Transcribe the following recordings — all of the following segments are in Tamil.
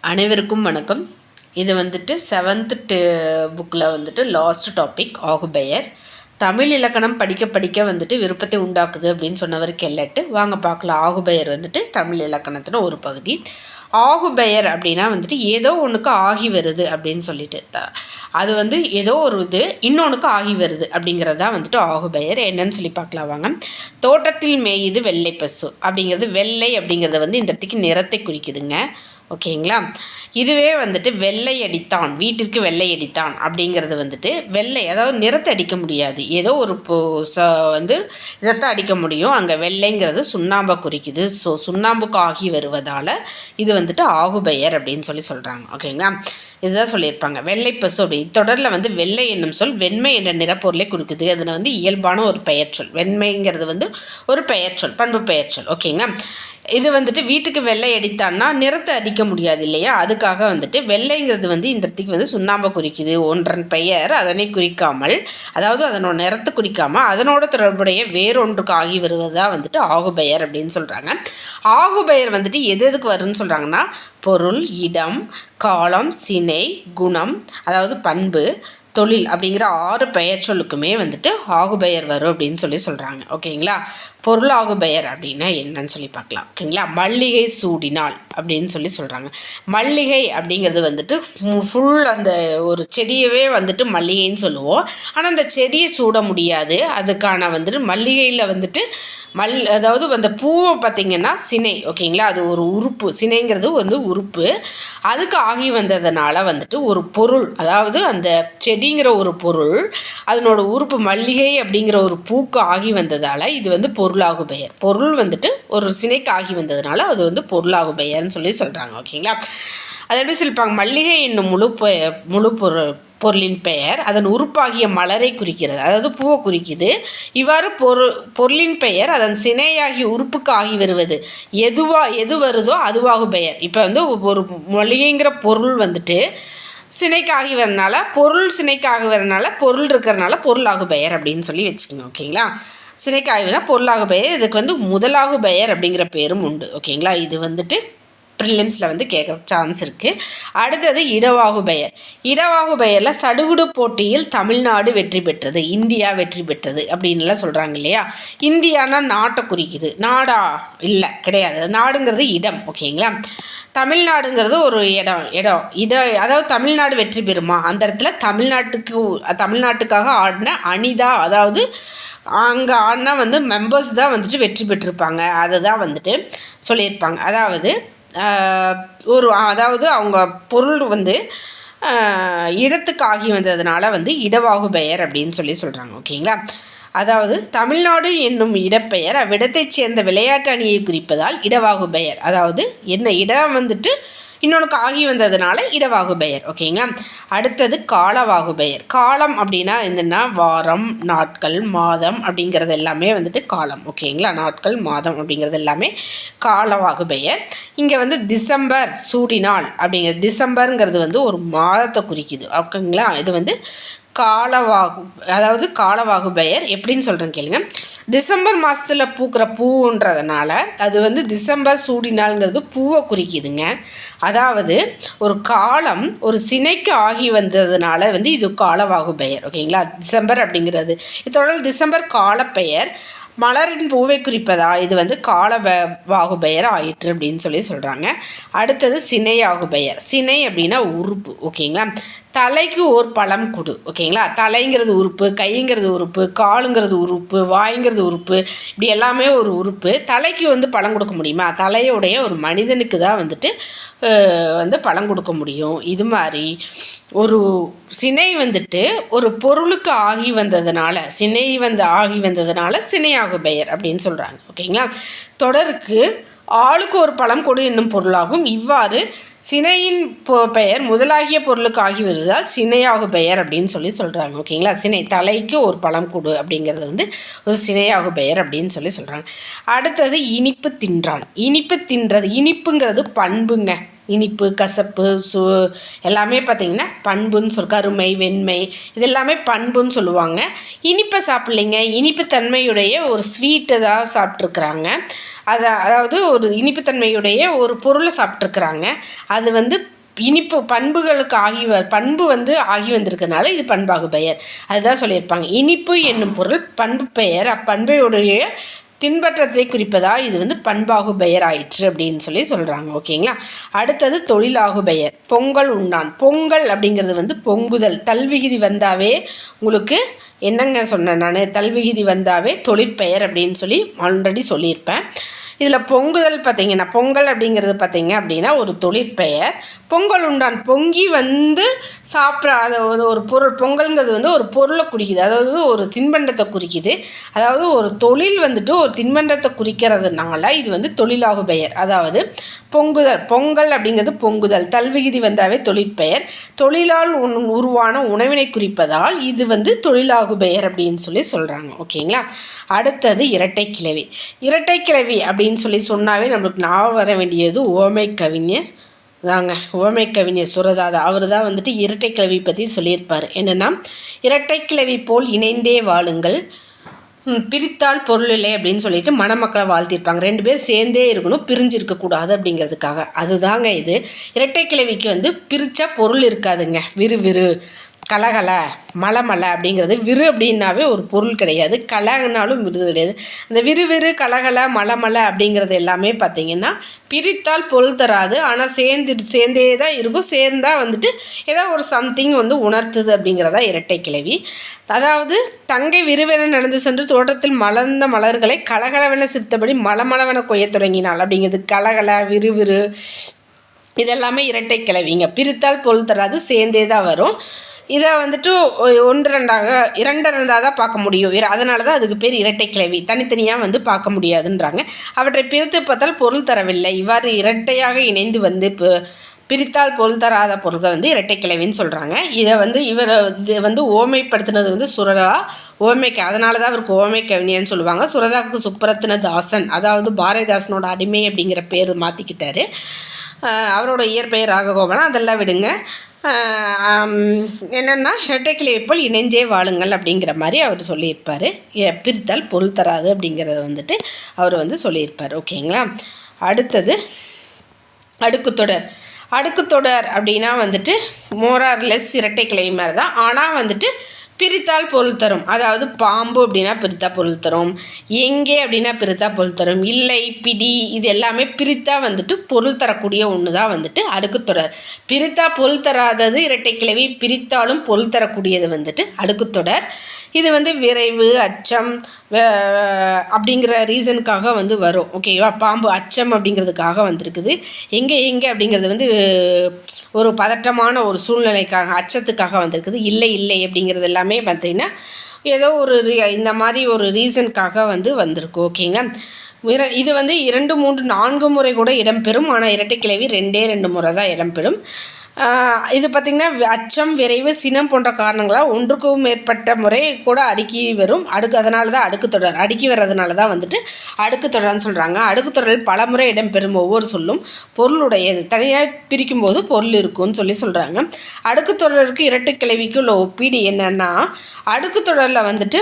அனைவருக்கும் வணக்கம். இது வந்துட்டு செவன்த்து புக்கில் வந்துட்டு லாஸ்ட் டாபிக் ஆகுபெயர். தமிழ் இலக்கணம் படிக்க படிக்க வந்துட்டு விருப்பத்தை உண்டாக்குது அப்படின்னு சொன்னவர் கெல்லட்டு வாங்க பார்க்கலாம். ஆகுபெயர் வந்துட்டு தமிழ் இலக்கணத்தின் ஒரு பகுதி. ஆகுபெயர் அப்படின்னா வந்துட்டு ஏதோ ஒன்றுக்கு ஆகி வருது அப்படின்னு சொல்லிட்டு. த- அது வந்து ஏதோ ஒரு இது இன்னொன்றுக்கு ஆகி வருது அப்படிங்கிறதா வந்துட்டு ஆகுபெயர். என்னன்னு சொல்லி பார்க்கலாம் வாங்க. தோட்டத்தில் மேயுது வெள்ளை பசு அப்படிங்கிறது வெள்ளை அப்படிங்கிறது வந்து இந்த இடத்துக்கு நிறத்தை குறிக்குதுங்க. ஓகேங்களா? இதுவே வந்துட்டு வெள்ளை அடித்தான். வீட்டிற்கு வெள்ளை அடித்தான் அப்படிங்கிறது வந்துட்டு வெள்ளை அதாவது நிறத்தை அடிக்க முடியாது. ஏதோ ஒரு பொ- ச வந்து நிறத்தை அடிக்க முடியும். அங்கே வெள்ளைங்கிறது சுண்ணாம்பை குறிக்குது. ஸோ சுண்ணாம்புக்கு ஆகி வருவதால் இது வந்துட்டு ஆகுபெயர் அப்படின்னு சொல்லி சொல்கிறாங்க ஓகேங்களா? இதுதான் சொல்லியிருப்பாங்க. வெள்ளை பசு அப்படி. தொடரில் வந்து வெள்ளை என்னும் சொல் வெண்மை என்ற நிறப்பொருளை குறிக்குது. அதில் வந்து இயல்பான ஒரு பெயர்ச்சொல். வெண்மைங்கிறது வந்து ஒரு பெயர்ச்சொல் பண்பு பெயர்ச்சொல். ஓகேங்களா? இது வந்துட்டு வீட்டுக்கு வெள்ளை அடித்தான்னா நிறத்தை அடிக்க முடியாது இல்லையா? அதுக்காக வந்துட்டு வெள்ளைங்கிறது வந்து இந்த இடத்துக்கு வந்து சுண்ணாம்பை குறிக்குது. ஒன்றன் பெயர் அதனை குறிக்காமல் அதாவது அதனோட நிறத்தை குறிக்காமல் அதனோட தொடர்புடைய வேறொன்றுக்கு ஆகி வருவதா வந்துட்டு ஆகுபெயர் அப்படின்னு சொல்கிறாங்க ஆகுபெயர் வந்துட்டு எது எதுக்கு வரும்னு சொல்கிறாங்கன்னா பொருள் இடம் காலம் சினை குணம் அதாவது பண்பு தொழில் அப்படிங்கிற ஆறு பெயர் சொல்லுக்குமே வந்துட்டு ஆகுபெயர் வரும் அப்படின்னு சொல்லி சொல்கிறாங்க ஓகேங்களா? பொருளாகுபெயர் அப்படின்னா என்னன்னு சொல்லி பார்க்கலாம். ஓகேங்களா? மல்லிகை சூடினால் அப்படின்னு சொல்லி சொல்கிறாங்க மல்லிகை அப்படிங்கிறது வந்துட்டு ஃபுல் அந்த ஒரு செடியவே வந்துட்டு மல்லிகைன்னு சொல்லுவோம். ஆனால் அந்த செடியை சூட முடியாது. அதுக்கான வந்துட்டு மல்லிகையில் வந்துட்டு மல் அதாவது அந்த பூவை பார்த்திங்கன்னா சினை ஓகேங்களா? அது ஒரு உறுப்பு. சினைங்கிறது வந்து உறுப்பு. அதுக்கு ஆகி வந்ததுனால வந்துட்டு ஒரு பொருள் அதாவது அந்த செடிங்கிற ஒரு பொருள் அதனோட உறுப்பு மல்லிகை அப்படிங்கிற ஒரு பூக்கு ஆகி வந்ததால் இது வந்து பொருள் பொருளாகு பெயர் பொருள் வந்துட்டு ஒரு சினைக்கு ஆகி வந்ததுனால அது வந்து பொருளாகு பெயர்னு சொல்லி சொல்கிறாங்க ஓகேங்களா? அது எப்படி சொல்லிப்பாங்க? மல்லிகை என்னும் முழு முழு பொருள் பொருளின் பெயர் அதன் உறுப்பாகிய மலரை குறிக்கிறது அதாவது பூவை குறிக்குது. இவ்வாறு பொரு பொருளின் பெயர் அதன் சினையாகிய உறுப்புக்கு ஆகி வருவது. எதுவா எது வருதோ அதுவாகும் பெயர் இப்போ வந்து ஒரு மொழிங்கிற பொருள் வந்துட்டு சினைக்காகி வரனால பொருள் சினைக்காகி வரனால பொருள் இருக்கிறனால பொருளாகு பெயர் அப்படின்னு சொல்லி வச்சுக்கோங்க ஓகேங்களா? சினைக்காய்வுனா பொருளாக பொருளாகு பெயர். இதுக்கு வந்து முதலாகு பெயர் அப்படிங்கிற பேரும் உண்டு. ஓகேங்களா? இது வந்துட்டு ப்ரிலிம்ஸில் வந்து கேட்குற சான்ஸ் இருக்குது அடுத்தது இடவாகு பெயர். இடவாகு பெயரில் சடுகுடு போட்டியில் தமிழ்நாடு வெற்றி பெற்றது இந்தியா வெற்றி பெற்றது அப்படின்லாம் சொல்கிறாங்க இல்லையா? இந்தியானா நாட்டை குறிக்குது. நாடா? இல்லை கிடையாது. நாடுங்கிறது இடம் ஓகேங்களா? தமிழ்நாடுங்கிறது ஒரு இடம் இடம். இட அதாவது தமிழ்நாடு வெற்றி பெறுமா? அந்த இடத்துல தமிழ்நாட்டுக்கு தமிழ்நாட்டுக்காக ஆடின அணிதா அதாவது அங்கே ஆனால் வந்து மெம்பர்ஸ் தான் வந்துட்டு வெற்றி பெற்றிருப்பாங்க. அதை தான் வந்துட்டு சொல்லியிருப்பாங்க. அதாவது ஒரு அதாவது அவங்க பொருள் வந்து இடத்துக்காகி இடத்துக்கு ஆகி வந்ததுனால வந்து இடவாகு பெயர் அப்படின்னு சொல்லி சொல்கிறாங்க ஓகேங்களா? அதாவது தமிழ்நாடு என்னும் இடப்பெயர் அவ்விடத்தைச் சேர்ந்த விளையாட்டு அணியை குறிப்பதால் இடவாகு பெயர் அதாவது என்ன இடம் வந்துட்டு இன்னொன்றுக்கு ஆகி வந்ததுனால இடவாகு பெயர் ஓகேங்களா அடுத்தது காலவாகு பெயர் காலம் அப்படின்னா என்னென்னா வாரம் நாட்கள் மாதம் அப்படிங்கிறது எல்லாமே வந்துட்டு காலம் ஓகேங்களா நாட்கள் மாதம் அப்படிங்கிறது எல்லாமே காலவாகு பெயர் இங்கே வந்து டிசம்பர் சூடினாள் அப்படிங்கிறது டிசம்பருங்கிறது வந்து ஒரு மாதத்தை குறிக்குது ஓகேங்களா இது வந்து காலவாகு அதாவது காலவாகு பெயர் எப்படின்னு சொல்கிறேன் கேளுங்க. டிசம்பர் மாதத்தில் பூக்கிற பூன்றதுனால அது வந்து டிசம்பர் சூடினாள்ங்கிறது பூவை குறிக்குதுங்க. அதாவது ஒரு காலம் ஒரு சினைக்கு ஆகி வந்ததுனால வந்து இது காலவாகு பெயர் ஓகேங்களா? டிசம்பர் அப்படிங்கிறது. இதோட டிசம்பர் காலப்பெயர் மலரின் பூவை குறிப்பதா? இது வந்து கால வ- வாகு பெயர் ஆயிற்று அப்படின்னு சொல்லி சொல்கிறாங்க அடுத்தது சினையாகு பெயர் சினை அப்படின்னா உறுப்பு ஓகேங்களா? தலைக்கு ஓர் பழம் கொடு ஓகேங்களா? தலைங்கிறது உறுப்பு கைங்கிறது உறுப்பு காலுங்கிறது உறுப்பு வாய்ங்கிறது உறுப்பு இப்படி எல்லாமே ஒரு உறுப்பு. தலைக்கு வந்து பழம் கொடுக்க முடியுமா? தலையுடைய ஒரு மனிதனுக்கு தான் வந்துட்டு வந்து பழம் கொடுக்க முடியும். இது மாதிரி ஒரு சினை வந்துட்டு ஒரு பொருளுக்கு ஆகி வந்ததுனால சினை வந்து ஆகி வந்ததுனால சினையாக பெயர் அப்படின்னு சொல்கிறாங்க ஓகேங்களா? தொடருக்கு ஆளுக்கு ஒரு பழம் கொடு என்னும் பொருளாகும். இவ்வாறு சினையின் பொ- பெயர் முதலாகிய பொருளுக்கு ஆகி வருவதால் சினையாகு பெயர் அப்படின்னு சொல்லி சொல்கிறாங்க ஓகேங்களா? சினை தலைக்கு ஒரு பழம் கொடு அப்படிங்கிறது வந்து ஒரு சினையாகு பெயர் அப்படின்னு சொல்லி சொல்கிறாங்க அடுத்தது இனிப்பு தின்றான். இனிப்பு தின்றது இனிப்புங்கிறது பண்புங்க. இனிப்பு கசப்பு சு எல்லாமே பார்த்திங்கன்னா பண்புன்னு சொல் கருமை வெண்மை இது எல்லாமே பண்புன்னு சொல்லுவாங்க. இனிப்பை சாப்பிட்லைங்க. இனிப்பு தன்மையுடைய ஒரு ஸ்வீட்டை தான் சாப்பிட்ருக்குறாங்க அதை அதாவது ஒரு இனிப்புத்தன்மையுடைய ஒரு பொருளை சாப்பிட்ருக்குறாங்க அது வந்து இனிப்பு பண்புகளுக்கு ஆகி வ பண்பு வந்து ஆகி வந்திருக்கனால இது பண்பாகு பெயர். அதுதான் சொல்லியிருப்பாங்க. இனிப்பு என்னும் பொருள் பண்பு பெயர். அப்பண்பையுடைய தின்பற்றத்தை குறிப்பதாக இது வந்து பண்பாகு பெயர் ஆயிற்று அப்படின்னு சொல்லி சொல்கிறாங்க ஓகேங்களா? அடுத்தது தொழிலாகு பெயர் பொங்கல் உண்ணான். பொங்கல் அப்படிங்கிறது வந்து பொங்குதல். தல்விகுதி வந்தாவே உங்களுக்கு என்னங்க சொன்னேன் நான்? தல்விகுதி வந்தாவே தொழிற்பெயர் அப்படின்னு சொல்லி ஆல்ரெடி சொல்லியிருப்பேன். இதில் பொங்குதல் பார்த்தீங்கன்னா பொங்கல் அப்படிங்கிறது பார்த்தீங்க அப்படின்னா ஒரு தொழிற்பெயர். பொங்கல் உண்டான் பொங்கி வந்து சாப்பிட்ற அது ஒரு பொருள் பொங்கல்ங்கிறது வந்து ஒரு பொருளை குறிக்குது. அதாவது ஒரு தின்பண்டத்தை குறிக்குது. அதாவது ஒரு தொழில் வந்துட்டு ஒரு தின்பண்டத்தை குறிக்கிறதுனால இது வந்து தொழிலாகு பெயர். அதாவது பொங்குதல் பொங்கல் அப்படிங்கிறது பொங்குதல். தல்விகுதி வந்தாவே தொழிற்பெயர். தொழிலால் உன் உருவான உணவினை குறிப்பதால் இது வந்து தொழிலாகு பெயர் அப்படின்னு சொல்லி சொல்கிறாங்க ஓகேங்களா? அடுத்தது இரட்டை கிழவி இரட்டை கிளவி அப்படின்னு அப்படின்னு சொல்லி சொன்னாவே நம்மளுக்கு ஞாபகம் வர வேண்டியது ஓமை கவிஞர் தாங்க. ஓமை கவிஞர் சுரதாதா. அவர் தான் வந்துட்டு இரட்டை கிழவி பற்றி சொல்லியிருப்பார். என்னென்னா இரட்டை கிளவி போல் இணைந்தே வாழுங்கள். பிரித்தால் பொருள் இல்லை அப்படின்னு சொல்லிட்டு மணமக்களை வாழ்த்திருப்பாங்க ரெண்டு பேர் சேர்ந்தே இருக்கணும் பிரிஞ்சு இருக்கக்கூடாது அப்படிங்கிறதுக்காக. அதுதாங்க இது. இரட்டை கிழவிக்கு வந்து பிரித்தா பொருள் இருக்காதுங்க. விறு விறு. கலகல மலமலை அப்படிங்கிறது விறு அப்படின்னாவே ஒரு பொருள் கிடையாது. கலனாலும் விரு கிடையாது. இந்த விறு விறு கலகல மலமலை அப்படிங்கிறது எல்லாமே பார்த்தீங்கன்னா பிரித்தால் பொருள் தராது. ஆனால் சேர்ந்து சேர்ந்தே தான் இருக்கும். சேர்ந்தா வந்துட்டு ஏதோ ஒரு சம்திங் வந்து உணர்த்துது அப்படிங்கிறதா இரட்டை கிளவி அதாவது தங்கை விறுவென நடந்து சென்று தோட்டத்தில் மலர்ந்த மலர்களை கலகலவென சிரித்தபடி மலமளவென கொய்ய தொடங்கினாள். அப்படிங்கிறது கலகல விறுவிறு இதெல்லாமே இரட்டை கிளவிங்க பிரித்தால் பொருள் தராது சேர்ந்தே தான் வரும். இதை வந்துட்டு ஒ- ஒன்று ரெண்டாக இரண்டு ரெண்டாக தான் பார்க்க முடியும். அதனால தான் அதுக்கு பேர் இரட்டை கிளவி தனித்தனியாக வந்து பார்க்க முடியாதுன்றாங்க. அவற்றை பிரித்து பார்த்தால் பொருள் தரவில்லை. இவ்வாறு இரட்டையாக இணைந்து வந்து இப்போ பிரித்தால் பொருள் தராத பொருள்கள் வந்து இரட்டை கிளவின்னு சொல்கிறாங்க இதை வந்து இவர் இது வந்து ஓமைப்படுத்தினது வந்து சுரதா ஓமைக்கு அதனால தான் அவருக்கு ஓமை கவிஞன்னு சொல்லுவாங்க. சுரதாவுக்கு சுப்பரத்ன தாசன் அதாவது பாரதிதாசனோட அடிமை அப்படிங்கிற பேர் மாற்றிக்கிட்டாரு அவரோட இயற்பெயர் ராஜகோபாலன் அதெல்லாம் விடுங்க. என்னென்னா இரட்டைக்கிளை போல் இணைஞ்சே வாழுங்கள் அப்படிங்கிற மாதிரி அவர் சொல்லியிருப்பார். எ- பிரித்தால் பொருள் தராது அப்படிங்கிறத வந்துட்டு அவர் வந்து சொல்லியிருப்பார். ஓகேங்களா? அடுத்தது அடுக்குத்தொடர். அடுக்குத்தொடர் அப்படின்னா வந்துட்டு மோரார்லெஸ் இரட்டை கிளை மாதிரி தான். ஆனால் வந்துட்டு பிரித்தால் பொருள் தரும். அதாவது பாம்பு அப்படின்னா பிரித்தா பொருள் தரும். எங்கே அப்படின்னா பிரித்தா பொருள் தரும். இல்லை பிடி இது எல்லாமே பிரித்தா வந்துட்டு பொருள் தரக்கூடிய ஒன்று தான் வந்துட்டு அடுக்குத்தொடர். பிரித்தா பொருள் தராதது இரட்டை கிளவி பிரித்தாலும் பொருள் தரக்கூடியது வந்துட்டு அடுக்குத்தொடர். இது வந்து விரைவு அச்சம் அப்படிங்கிற ரீசனுக்காக வந்து வரும். ஓகேவா பாம்பு அச்சம் அப்படிங்கிறதுக்காக வந்திருக்குது. எங்கே எங்கே அப்படிங்கிறது வந்து ஒரு பதட்டமான ஒரு சூழ்நிலைக்காக அச்சத்துக்காக வந்திருக்குது. இல்லை இல்லை அப்படிங்கிறது எல்லாமே பார்த்தீங்கன்னா ஏதோ ஒரு இந்த மாதிரி ஒரு ரீசனுக்காக வந்து வந்திருக்கு ஓகேங்க. இது வந்து இரண்டு மூன்று நான்கு முறை கூட இடம்பெறும். ஆனால் இரட்டை கிளவி ரெண்டே ரெண்டு முறை தான் இடம்பெறும். இது பார்த்திங்கன்னா அச்சம் விரைவு சினம் போன்ற காரணங்களால் ஒன்றுக்கும் மேற்பட்ட முறை கூட அடுக்கி வரும். அடுக்கு அதனால தான் அடுக்கு தொடர். அடுக்கி வர்றதுனால தான் வந்துட்டு அடுக்கு தொடர்னு சொல்கிறாங்க அடுக்கு தொடரில் பல முறை இடம்பெறும் ஒவ்வொரு சொல்லும். பொருளுடையது. தனியாக பிரிக்கும் போது பொருள் இருக்கும்னு சொல்லி சொல்கிறாங்க அடுக்கு தொடருக்கு இரட்டை கிளவிக்கு உள்ள ஒப்பீடு என்னென்னா அடுக்கு தொடரில் வந்துட்டு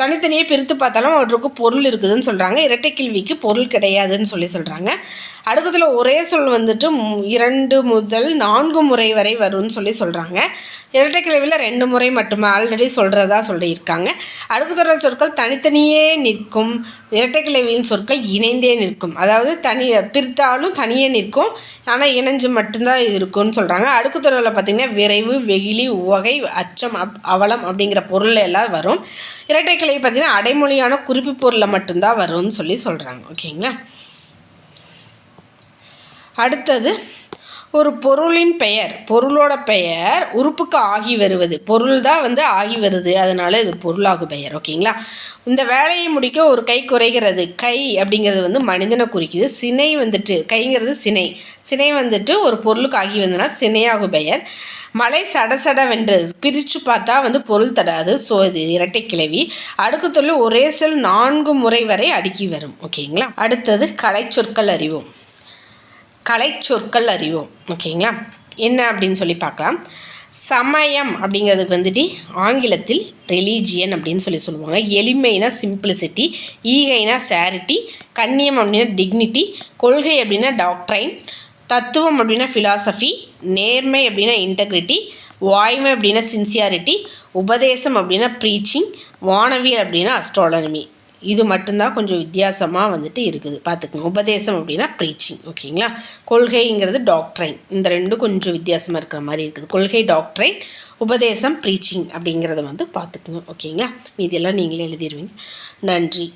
தனித்தனியே பிரித்து பார்த்தாலும் அவற்றுக்கு பொருள் இருக்குதுன்னு சொல்கிறாங்க இரட்டை கேள்விக்கு பொருள் கிடையாதுன்னு சொல்லி சொல்கிறாங்க அடுத்ததில் ஒரே சொல் வந்துட்டு இரண்டு முதல் நான்கு முறை வரை வரும்னு சொல்லி சொல்கிறாங்க இரட்டை கிளவியில் ரெண்டு முறை மட்டுமே ஆல்ரெடி சொல்கிறதா சொல்லியிருக்காங்க. அடுக்குத்தொடர் சொற்கள் தனித்தனியே நிற்கும். இரட்டைக்கிளைவியின் சொற்கள் இணைந்தே நிற்கும். அதாவது தனி பிரித்தாலும் தனியே நிற்கும். ஆனால் இணைஞ்சு மட்டும்தான் இது இருக்கும்னு சொல்கிறாங்க அடுக்குத்தொடரில் பார்த்திங்கன்னா விரைவு வெகிலி உவகை அச்சம் அப் அவலம் அப்படிங்கிற பொருள் எல்லாம் வரும். இரட்டை கிளவி பார்த்திங்கன்னா அடைமொழியான குறிப்பு பொருளில் மட்டும்தான் வரும்னு சொல்லி சொல்கிறாங்க ஓகேங்களா? அடுத்தது ஒரு பொருளின் பெயர். பொருளோட பெயர் உறுப்புக்கு ஆகி வருவது. பொருள் தான் வந்து ஆகி வருது. அதனால இது பொருளாகு பெயர். ஓகேங்களா? இந்த வேலையை முடிக்க ஒரு கை குறைகிறது. கை அப்படிங்கிறது வந்து மனிதனை குறிக்குது. சினை வந்துட்டு கைங்கிறது சினை. சினை வந்துட்டு ஒரு பொருளுக்கு ஆகி வந்ததுன்னா சினையாகு பெயர். மலை சடசடவென்று பிரித்து பார்த்தா வந்து பொருள் தடாது. ஸோ இது இரட்டை கிளவி. அடுக்கு தொழில் ஒரே செல் நான்கு முறை வரை அடுக்கி வரும். ஓகேங்களா? அடுத்தது கலைச்சொற்கள் அறிவோம். கலைச்சொற்கள் அறிவோம். ஓகேங்களா? என்ன அப்படின்னு சொல்லி பார்க்கலாம். சமயம் அப்படிங்கிறதுக்கு வந்துட்டு ஆங்கிலத்தில் ரிலீஜியன் அப்படின்னு சொல்லி சொல்லுவாங்க. எளிமைனா சிம்பிளிசிட்டி ஈகைனா சேரிட்டி கண்ணியம் அப்படின்னா டிக்னிட்டி கொள்கை அப்படின்னா டாக்ட்ரைன் தத்துவம் அப்படின்னா ஃபிலாசபி நேர்மை அப்படின்னா இன்டெகிரிட்டி வாய்மை அப்படின்னா சின்சியாரிட்டி உபதேசம் அப்படின்னா ப்ரீச்சிங் வானவியல் அப்படின்னா அஸ்ட்ராலஜமி இது மட்டும்தான் கொஞ்சம் வித்தியாசமாக வந்துட்டு இருக்குது. பார்த்துக்குங்க. உபதேசம் அப்படின்னா ப்ரீச்சிங் ஓகேங்களா? கொள்கைங்கிறது டாக்ட்ரைன் இந்த ரெண்டும் கொஞ்சம் வித்தியாசமாக இருக்கிற மாதிரி இருக்குது. கொள்கை டாக்ட்ரைன் உபதேசம் ப்ரீச்சிங் அப்படிங்கிறத வந்து பார்த்துக்குங்க ஓகேங்களா? இதெல்லாம் நீங்களே எழுதிடுவீங்க நன்றி.